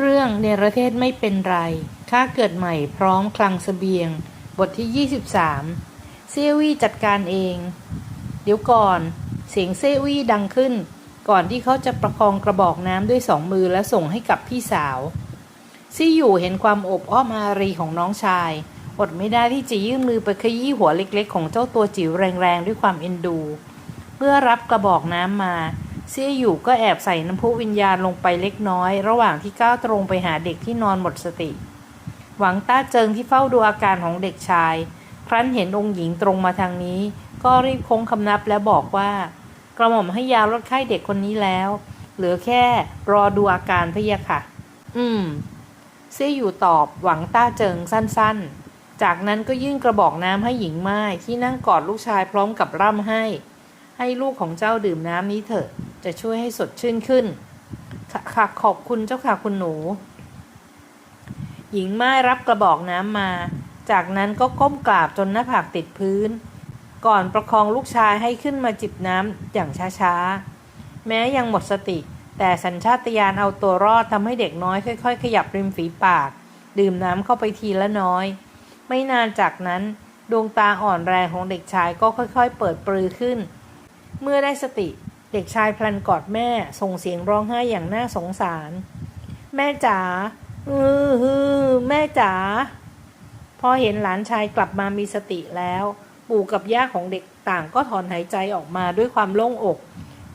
เรื่องเนรเทศไม่เป็นไร ข้าเกิดใหม่พร้อมคลังเสบียง บทที่ 23 เซวี่จัดการเอง เดี๋ยวก่อน เสียงเซวี่ดังขึ้น ก่อนที่เขาจะประคองกระบอกน้ำด้วยสองมือและส่งให้กับพี่สาว ซี่อยู่เห็นความอบอ้อมอารีของน้องชาย อดไม่ได้ที่จะยื่นมือไปขยี้หัวเล็กๆ ของเจ้าตัวจิ๋วแรงๆ ด้วยความเอ็นดู เมื่อรับกระบอกน้ำมา เซี่ยอยู่ก็แอบใส่น้ำพุวิญญาณลงไปเล็กน้อย ระหว่างที่ก้าวตรงไปหาเด็กที่นอนหมดสติ หวังต้าเจิงที่เฝ้าดูอาการของเด็กชาย ครั้นเห็นองค์หญิงตรงมาทางนี้ ก็รีบโค้งคำนับและบอกว่า กระหม่อมให้ยาลดไข้เด็กคนนี้แล้ว เหลือแค่รอดูอาการพะยะค่ะ อืมเซี่ยอยู่ตอบหวังต้าเจิงสั้นๆ จากนั้นก็ยื่นกระบอกน้ำให้หญิงไม้ที่นั่งกอดลูกชายพร้อมกับร่ำให้ให้ลูกของเจ้าดื่มน้ำนี้เถอะ จะช่วยให้สดชื่นขึ้น ค่ะขอบคุณเจ้าค่ะคุณหนู หญิงไม้รับกระบอกน้ำมา จากนั้นก็ก้มกราบจนหน้าผากติดพื้น ก่อนประคองลูกชายให้ขึ้นมาจิบน้ำอย่างช้าๆ แม้ยังหมดสติ แต่สัญชาตญาณเอาตัวรอดทำให้เด็กน้อยค่อยๆ ขยับริมฝีปาก ดื่มน้ำเข้าไปทีละน้อย ไม่นานจากนั้นดวงตาอ่อนแรงของเด็กชายก็ค่อยๆ เปิดปรือขึ้น เมื่อได้สติ เด็กชายพลันกอดแม่ส่งเสียงร้องไห้อย่างน่าสงสาร แม่จ๋าอือฮือแม่จ๋าพอเห็นหลานชายกลับมามีสติแล้ว ปู่กับย่าของเด็กต่างก็ถอนหายใจออกมาด้วยความโล่งอก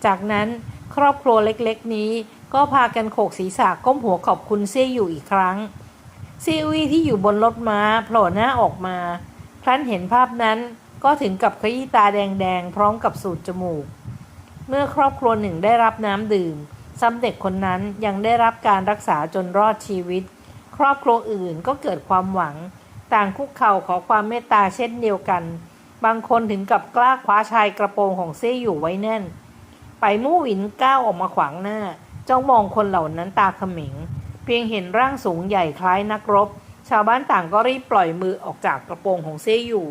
จากนั้นครอบครัวเล็กๆนี้ ก็พากันโขกศีรษะก้มหัวขอบคุณเซี่ยอยู่อีกครั้งซีอุยที่อยู่บนรถม้าโผล่หน้าออกมา ครั้นเห็นภาพนั้นก็ถึงกับขยี้ตาแดงๆ พร้อมกับสูดจมูก เมื่อครอบครัวหนึ่งได้รับน้ำดื่มซ้ำเด็กคนนั้นยังได้รับการรักษาจนรอดชีวิต ครอบครัวอื่นก็เกิดความหวัง ต่างคุกเข่าขอความเมตตาเช่นเดียวกัน บางคนถึงกับกล้าคว้าชายกระโปรงของเซี่ยอยู่ไว้แน่น ไปมู่หวินก้าวออกมาขวางหน้า จ้องมองคนเหล่านั้นตาเขมิงเพียงเห็นร่างสูงใหญ่คล้ายนักรบ ชาวบ้านต่างก็รีบปล่อยมือออกจากกระโปรงของเซี่ยอยู่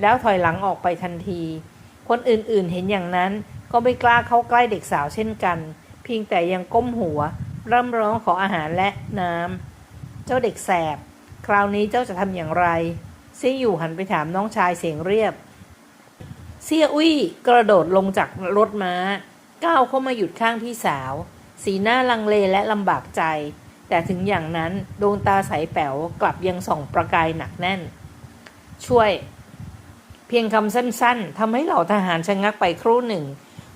แล้วถอยหลังออกไปทันที คนอื่นๆเห็นอย่างนั้น ก็ไม่กล้าเข้าใกล้เด็กสาวเช่นกัน เพียงแต่ยังก้มหัว ร่ำร้องขออาหารและน้ำ เจ้าเด็กแสบ คราวนี้เจ้าจะทำอย่างไร เซี่ยอยู่หันไปถามน้องชายเสียงเรียบ เซี่ยอุ้ยกระโดดลงจากรถม้า ก้าวเข้ามาหยุดข้างพี่สาว สีหน้าลังเลและลำบากใจ แต่ถึงอย่างนั้นดวงตาใสแป๋วกลับยังส่องประกายหนักแน่น ช่วย เพียงคำสั้นๆทำให้เหล่าทหารชะงักไปครู่หนึ่ง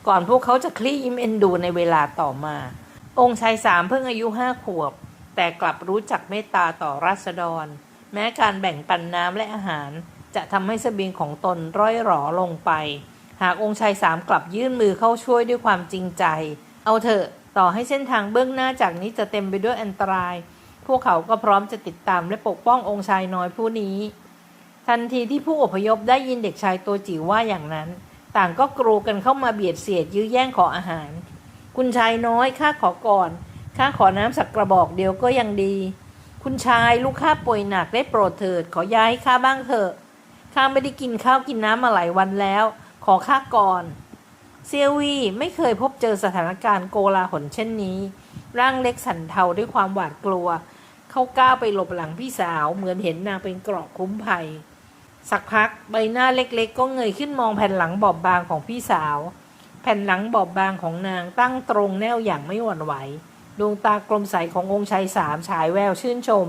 ก่อนพวกเขาจะคลี่ยิ้มเอ็นดูในเวลาต่อมา องค์ชายสามเพิ่งอายุห้าขวบ แต่กลับรู้จักเมตตาต่อราษฎร แม้การแบ่งปันน้ำและอาหาร จะทำให้สเสบียงของตนร่อยหรอลงไป หากองค์ชายสามกลับยื่นมือเข้าช่วยด้วยความจริงใจ เอาเถอะต่อให้เส้นทางเบื้องหน้าจากนี้จะเต็มไปด้วยอันตราย พวกเขาก็พร้อมจะติดตามและปกป้ององค์ชายน้อยผู้นี้ ทันทีที่ผู้อพยพได้ยินเด็กชายตัวจิ๋วว่าอย่างนั้น ต่างก็กรูกันเข้ามาเบียดเสียดยื้อแย่งขออาหาร คุณชายน้อยข้าขอก่อนข้าขอน้ำสักกระบอกเดียวก็ยังดี คุณชายลูกข้าป่วยหนักได้โปรดเถิด ขอย้ายข้าบ้างเถอะข้าไม่ได้กินข้าวกินน้ำมาหลายวันแล้ว ขอข้าก่อนเซียวีไม่เคยพบเจอสถานการณ์โกลาหลเช่นนี้ ร่างเล็กสันเทาด้วยความหวาดกลัว เขาก้าวไปหลบหลังพี่สาวเหมือนเห็นนางเป็นเกราะคุ้มภัย สักพักใบหน้าเล็กๆ ก็เงยขึ้นมองแผ่นหลังบอบบางของพี่สาว แผ่นหลังบอบบางของนางตั้งตรงแนวอย่างไม่หวั่นไหว ดวงตากลมใสขององค์ชายสามฉายแววชื่นชม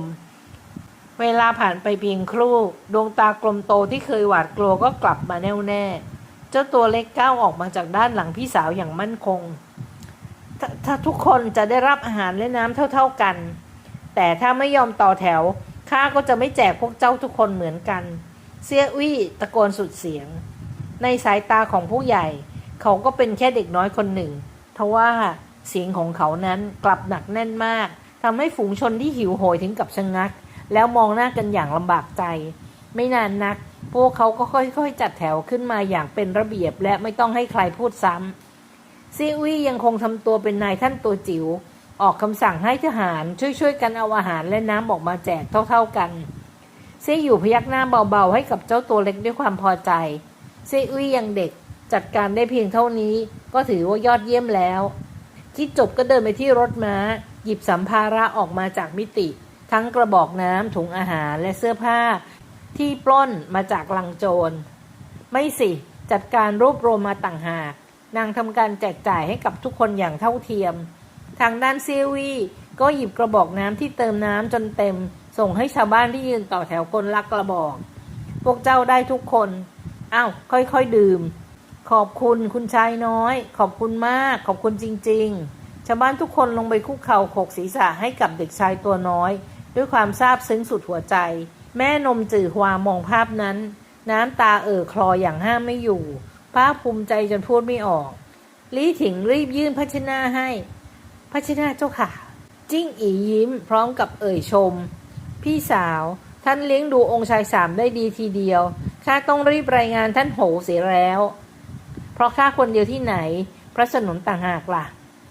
เวลาผ่านไปเพียงครู่ ดวงตากลมโตที่เคยหวาดกลัวก็กลับมาแน่วแน่ เจ้าตัวเล็กก้าวออกมาจากด้านหลังพี่สาวอย่างมั่นคงถถ้าทุกคนจะได้รับอาหารและน้ำเท่า ๆกัน แต่ถ้าไม่ยอมต่อแถวข้าก็จะไม่แจกพวกเจ้าทุกคนเหมือนกัน เซียวี่ตะโกนสุดเสียง ในสายตาของผู้ใหญ่ เขาก็เป็นแค่เด็กน้อยคนหนึ่งทว่าเสียงของเขานั้นกลับหนักแน่นมากทำให้ฝูงชนที่หิวโหยถึงกับชะงงัก แล้วมองหน้ากันอย่างลำบากใจ ไม่นานนัก พวกเขาก็ค่อยๆ จัดแถวขึ้นมาอย่างเป็นระเบียบและไม่ต้องให้ใครพูดซ้ำซีอุยยังคงทำตัวเป็นนายท่านตัวจิ๋วออกคำสั่งให้ทหารช่วยๆกันเอาอาหารและน้ำออกมาแจกเท่าๆกัน เซอยู่พยักหน้าเบาๆ ให้กับเจ้าตัวเล็กด้วยความพอใจ เซอุยยังเด็กจัดการได้เพียงเท่านี้ ก็ถือว่ายอดเยี่ยมแล้ว คิดจบก็เดินไปที่รถม้า หยิบสัมภาระออกมาจากมิติ ทั้งกระบอกน้ำถุงอาหารและเสื้อผ้า ที่ปล้นมาจากลังโจร ไม่สิ จัดการรวบรวมมาต่างหาก นางทำการแจกจ่ายให้กับทุกคนอย่างเท่าเทียม ทางด้านเซียวีก็หยิบกระบอกน้ำที่เติมน้ำจนเต็ม ส่งให้ชาวบ้านที่ยืนต่อแถวคนลักกระบอก พวกเจ้าได้ทุกคนอ้าวค่อยๆดื่ม ขอบคุณคุณชายน้อย ขอบคุณมาก ขอบคุณจริง ๆ ชาวบ้านทุกคนลงไปคุกเข่าโขกศีรษะให้กับเด็กชายตัวน้อย ด้วยความซาบซึ้งสุดหัวใจ แม่นมจือฮวามองภาพนั้น น้ำตาเอ่อคลออย่างห้ามไม่อยู่ ภาคภูมิใจจนพูดไม่ออกลี่ถิงรีบยื่นพัชนาให้พัชนาเจ้าค่ะ จิ้งอียิ้มพร้อมกับเอ่ยชม พี่สาว ท่านเลี้ยงดูองค์ชายสามได้ดีทีเดียว ข้าต้องรีบรายงานท่านโหเสียแล้ว เพราะข้าคนเดียวที่ไหน พระสนมต่างหากล่ะ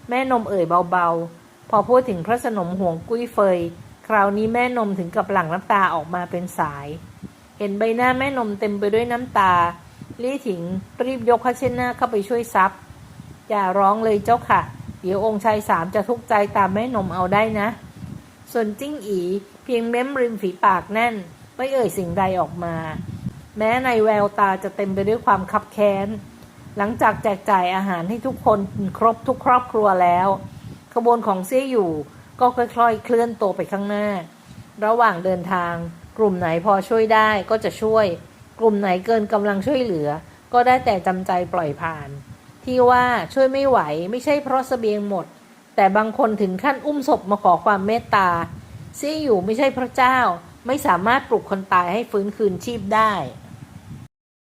แม่นมเอ่ยเบาๆ พอพูดถึงพระสนมห่วงกุ้ยเฟย คราวนี้แม่นมถึงกับหลั่งน้ำตาออกมาเป็นสาย เห็นใบหน้าแม่นมเต็มไปด้วยน้ำตา ลี่ถิงรีบยกพระเชดหน้าเข้าไปช่วยซับ อย่าร้องเลยเจ้าค่ะ เดี๋ยวองค์ชายสามจะทุกข์ใจตามแม่นมเอาได้นะส่วนจิ้งอี เพียงเม้มริมฝีปากแน่น ไม่เอ่ยสิ่งใดออกมา แม้ในแววตาจะเต็มไปด้วยความคับแค้น หลังจากแจกจ่ายอาหารให้ทุกคนครบทุกครอบครัวแล้วขบวนของเซี่ยอยู่ก็ค่อยๆ เคลื่อนตัวไปข้างหน้า ระหว่างเดินทาง กลุ่มไหนพอช่วยได้ก็จะช่วย กลุ่มไหนเกินกำลังช่วยเหลือ ก็ได้แต่จำใจปล่อยผ่าน ที่ว่าช่วยไม่ไหวไม่ใช่เพราะเสบียงหมด แต่บางคนถึงขั้นอุ้มศพมาขอความเมตตา ซี่อยู่ไม่ใช่พระเจ้าไม่สามารถปลุกคนตายให้ฟื้นคืนชีพได้